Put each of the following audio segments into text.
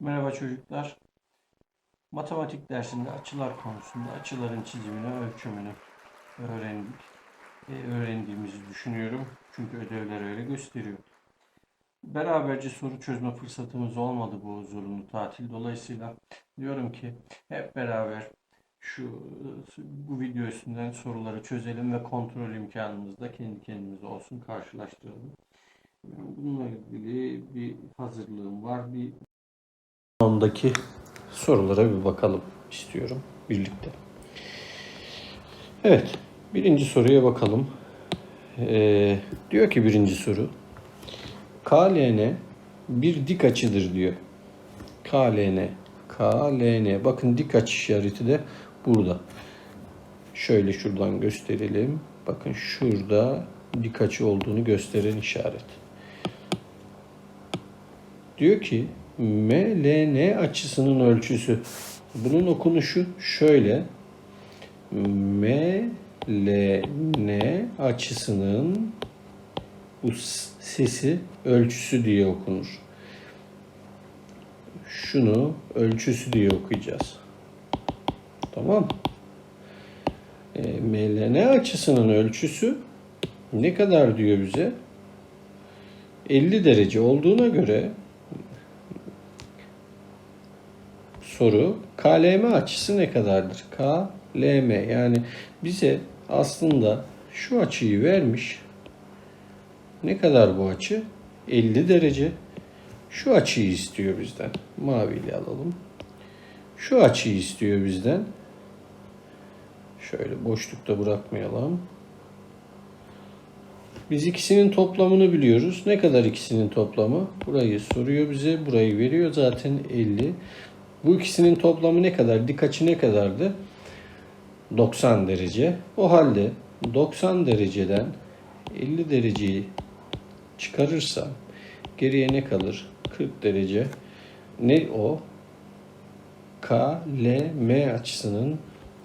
Merhaba çocuklar. Matematik dersinde açılar konusunda açıların çizimini, ölçümünü öğrendik. E, öğrendiğimizi düşünüyorum. Çünkü ödevler öyle gösteriyor. Beraberce soru çözme fırsatımız olmadı bu zorunlu tatil. Dolayısıyla diyorum ki hep beraber şu bu video üstünden soruları çözelim ve kontrol imkanımız da kendi kendimize olsun karşılaştıralım. Bununla ilgili bir hazırlığım var. Bir ondaki sorulara bir bakalım istiyorum birlikte. Evet, birinci soruya bakalım. Ee, diyor ki birinci soru. KLN bir dik açıdır diyor. KLN. KLN. Bakın dik açı işareti de burada. Şöyle şuradan gösterelim. Bakın şurada dik açı olduğunu gösteren işaret. Diyor ki MLN açısının ölçüsü. Bunun okunuşu şöyle. MLN açısının bu sesi ölçüsü diye okunur. Şunu ölçüsü diye okuyacağız. Tamam. E, MLN açısının ölçüsü ne kadar diyor bize? 50 derece olduğuna göre soru KLM açısı ne kadardır? KLM yani bize aslında şu açıyı vermiş. Ne kadar bu açı? 50 derece. Şu açıyı istiyor bizden. Maviyle alalım. Şu açıyı istiyor bizden. Şöyle boşlukta bırakmayalım. Biz ikisinin toplamını biliyoruz. Ne kadar ikisinin toplamı? Burayı soruyor bize. Burayı veriyor zaten 50. Bu ikisinin toplamı ne kadar? Dik açı ne kadardı? 90 derece. O halde 90 dereceden 50 dereceyi çıkarırsam geriye ne kalır? 40 derece. Ne o? K, L, M açısının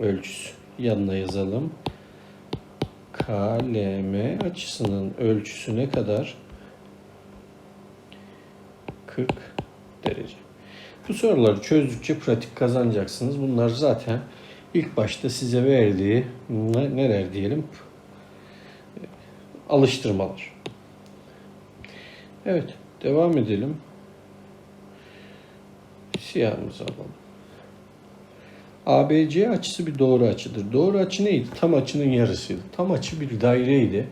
ölçüsü. Yanına yazalım. K, L, M açısının ölçüsü ne kadar? 40 derece. Bu soruları çözdükçe pratik kazanacaksınız. Bunlar zaten ilk başta size verdiği ne- neler diyelim alıştırmalar. Evet, devam edelim. Siyahımızı alalım. ABC açısı bir doğru açıdır. Doğru açı neydi? Tam açının yarısıydı. Tam açı bir daireydi.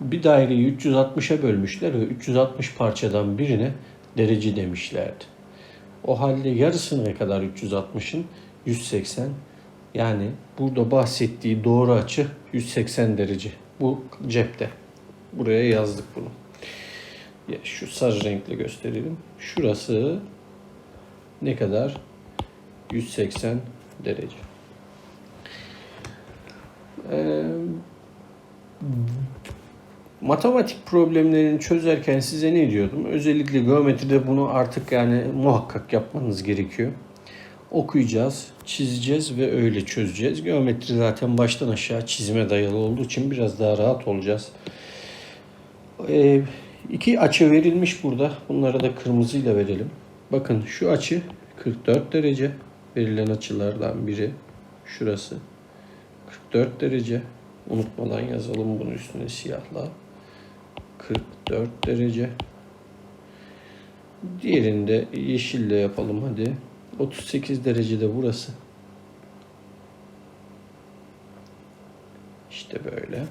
Bir daireyi 360'a bölmüşler ve 360 parçadan birine derece demişlerdi. O halde yarısı ne kadar 360'ın? 180. Yani burada bahsettiği doğru açı 180 derece. Bu cepte. Buraya yazdık bunu. Ya şu sarı renkle gösterelim. Şurası ne kadar? 180 derece. Ee, matematik problemlerini çözerken size ne diyordum? Özellikle geometride bunu artık yani muhakkak yapmanız gerekiyor. Okuyacağız, çizeceğiz ve öyle çözeceğiz. Geometri zaten baştan aşağı çizime dayalı olduğu için biraz daha rahat olacağız. Ee, iki açı verilmiş burada. Bunlara da kırmızıyla verelim. Bakın şu açı 44 derece. Verilen açılardan biri. Şurası. 44 derece. Unutmadan yazalım bunu üstüne siyahla. 44 derece. Diğerini de yeşille yapalım hadi. 38 derecede burası. İşte böyle.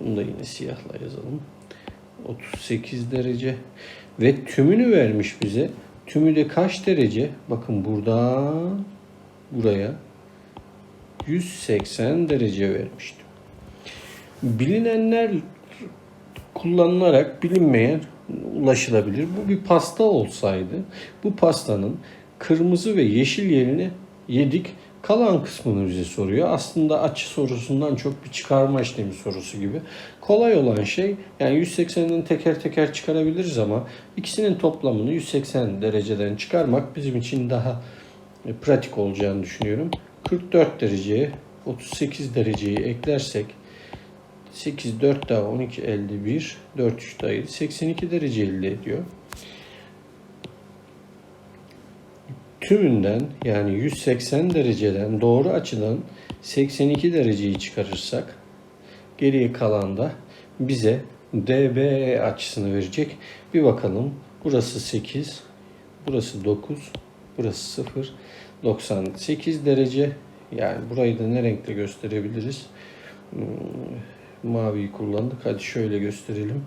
Bunu da yine siyahla yazalım. 38 derece. Ve tümünü vermiş bize. Tümü de kaç derece? Bakın buradan buraya 180 derece vermiştim. Bilinenler kullanılarak bilinmeyen ulaşılabilir. Bu bir pasta olsaydı bu pastanın kırmızı ve yeşil yerini yedik. Kalan kısmını bize soruyor. Aslında açı sorusundan çok bir çıkarma işlemi sorusu gibi. Kolay olan şey yani 180'den teker teker çıkarabiliriz ama ikisinin toplamını 180 dereceden çıkarmak bizim için daha e, pratik olacağını düşünüyorum. 44 dereceye 38 dereceyi eklersek 8, 4 daha 12, 51, 4, 3 daha 7, 82 derece elde ediyor. tümünden yani 180 dereceden doğru açıdan 82 dereceyi çıkarırsak geriye kalan da bize DBE açısını verecek. Bir bakalım. Burası 8, burası 9, burası 0, 98 derece. Yani burayı da ne renkle gösterebiliriz? Hmm, Maviyi kullandık. Hadi şöyle gösterelim.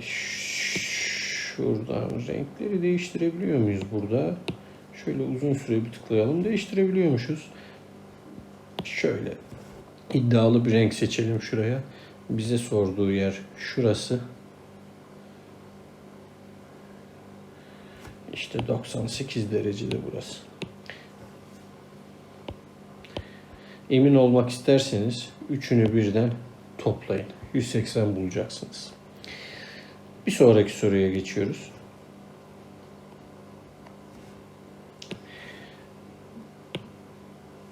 Şuradan renkleri değiştirebiliyor muyuz burada? Şöyle uzun süre bir tıklayalım. Değiştirebiliyormuşuz. Şöyle iddialı bir renk seçelim şuraya. Bize sorduğu yer şurası. İşte 98 derecede burası. Emin olmak isterseniz üçünü birden toplayın. 180 bulacaksınız. Bir sonraki soruya geçiyoruz.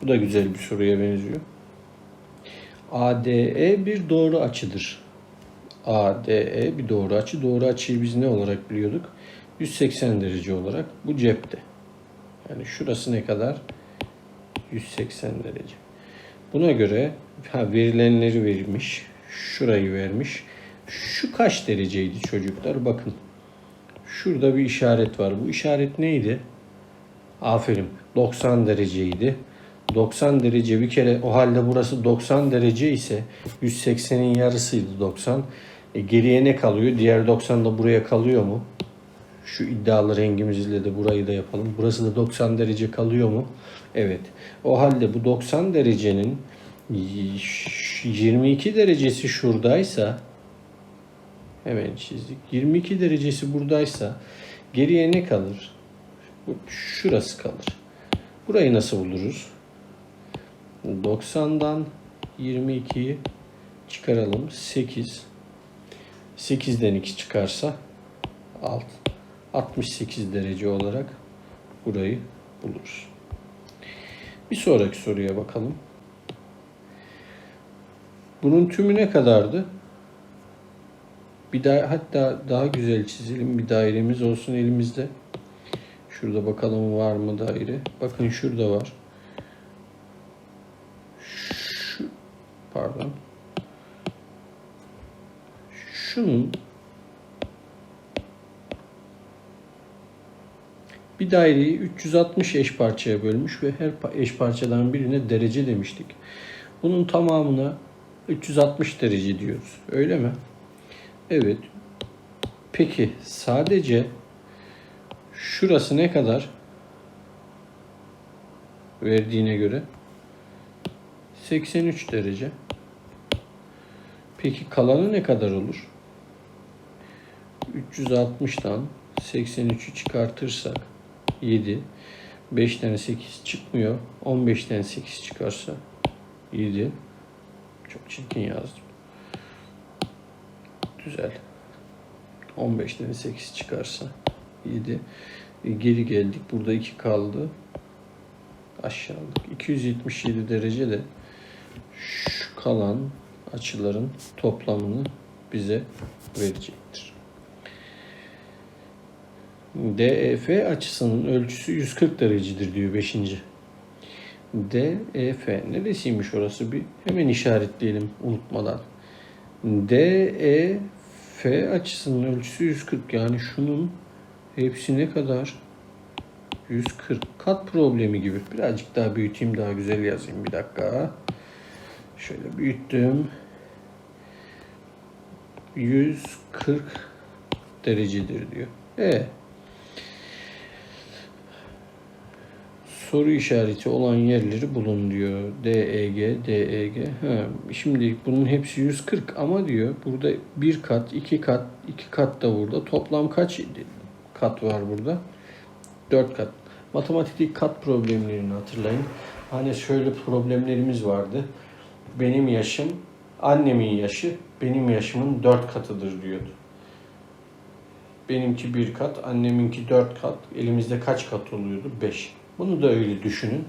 Bu da güzel bir soruya benziyor. ADE bir doğru açıdır. ADE bir doğru açı. Doğru açıyı biz ne olarak biliyorduk? 180 derece olarak. Bu cepte. Yani şurası ne kadar? 180 derece. Buna göre ha, verilenleri vermiş. Şurayı vermiş. Şu kaç dereceydi çocuklar? Bakın. Şurada bir işaret var. Bu işaret neydi? Aferin. 90 dereceydi. 90 derece bir kere o halde burası 90 derece ise 180'in yarısıydı 90. E geriye ne kalıyor? Diğer 90 da buraya kalıyor mu? Şu iddialı rengimizle de burayı da yapalım. Burası da 90 derece kalıyor mu? Evet. O halde bu 90 derecenin 22 derecesi şuradaysa hemen çizdik. 22 derecesi buradaysa geriye ne kalır? Şurası kalır. Burayı nasıl buluruz? 90'dan 22'yi çıkaralım. 8. 8'den 2 çıkarsa 6. 68 derece olarak burayı buluruz. Bir sonraki soruya bakalım. Bunun tümü ne kadardı? Bir daha hatta daha güzel çizelim. Bir dairemiz olsun elimizde. Şurada bakalım var mı daire? Bakın şurada var. Şu pardon. Şunun bir daireyi 360 eş parçaya bölmüş ve her eş parçadan birine derece demiştik. Bunun tamamına 360 derece diyoruz. Öyle mi? Evet. Peki sadece şurası ne kadar? Verdiğine göre 83 derece. Peki kalanı ne kadar olur? 360'tan 83'ü çıkartırsak 7. 5'ten 8 çıkmıyor. 15'ten 8 çıkarsa 7. Çok çirkin yazdım. Güzel. 15'ten 8 çıkarsa 7. E, geri geldik. Burada 2 kaldı. Aşağılık. 277 derece de şu kalan açıların toplamını bize verecektir. DEF açısının ölçüsü 140 derecedir diyor 5. DEF neresiymiş orası bir hemen işaretleyelim unutmadan. DEF açısının ölçüsü 140 yani şunun hepsi ne kadar? 140 kat problemi gibi. Birazcık daha büyüteyim daha güzel yazayım bir dakika. Şöyle büyüttüm. 140 derecedir diyor. E soru işareti olan yerleri bulun diyor. DEG, DEG. Ha, şimdi bunun hepsi 140 ama diyor burada bir kat, iki kat, iki kat da burada. Toplam kaç kat var burada? Dört kat. Matematikteki kat problemlerini hatırlayın. Hani şöyle problemlerimiz vardı. Benim yaşım, annemin yaşı benim yaşımın dört katıdır diyordu. Benimki bir kat, anneminki dört kat. Elimizde kaç kat oluyordu? Beş. Bunu da öyle düşünün.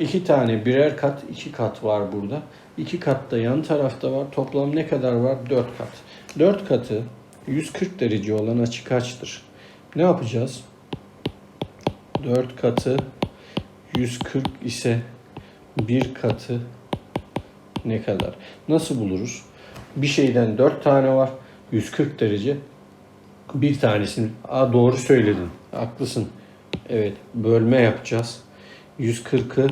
İki tane birer kat, iki kat var burada. İki kat da yan tarafta var. Toplam ne kadar var? Dört kat. Dört katı 140 derece olan açı kaçtır? Ne yapacağız? 4 katı 140 ise bir katı ne kadar? Nasıl buluruz? Bir şeyden 4 tane var. 140 derece. Bir tanesini Aa, doğru söyledin. Haklısın. Evet, bölme yapacağız. 140'ı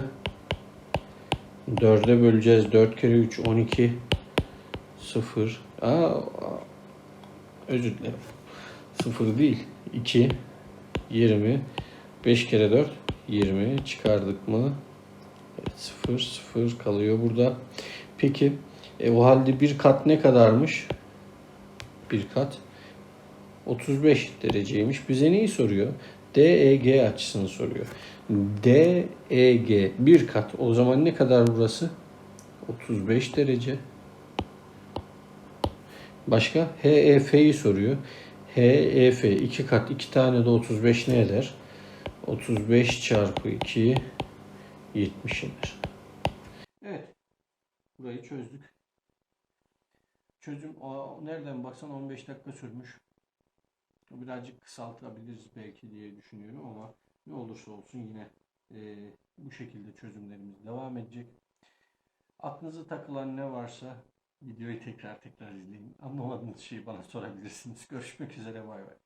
4'e böleceğiz. 4 kere 3 12 0. Aa, özür dilerim. 0 değil. 2 20 5 kere 4 20 çıkardık mı? Evet, 0 0 kalıyor burada. Peki e, o halde bir kat ne kadarmış? Bir kat 35 dereceymiş. Bize neyi soruyor? DEG açısını soruyor. DEG bir kat. O zaman ne kadar burası? 35 derece. Başka? HEF'yi soruyor. HEF iki kat. iki tane de 35 ne eder? 35 çarpı 2 70 eder. Evet. Burayı çözdük. Çözüm nereden baksan 15 dakika sürmüş. Birazcık kısaltabiliriz belki diye düşünüyorum ama ne olursa olsun yine e, bu şekilde çözümlerimiz devam edecek. Aklınıza takılan ne varsa videoyu tekrar tekrar izleyin. Anlamadığınız şeyi bana sorabilirsiniz. Görüşmek üzere bay bay.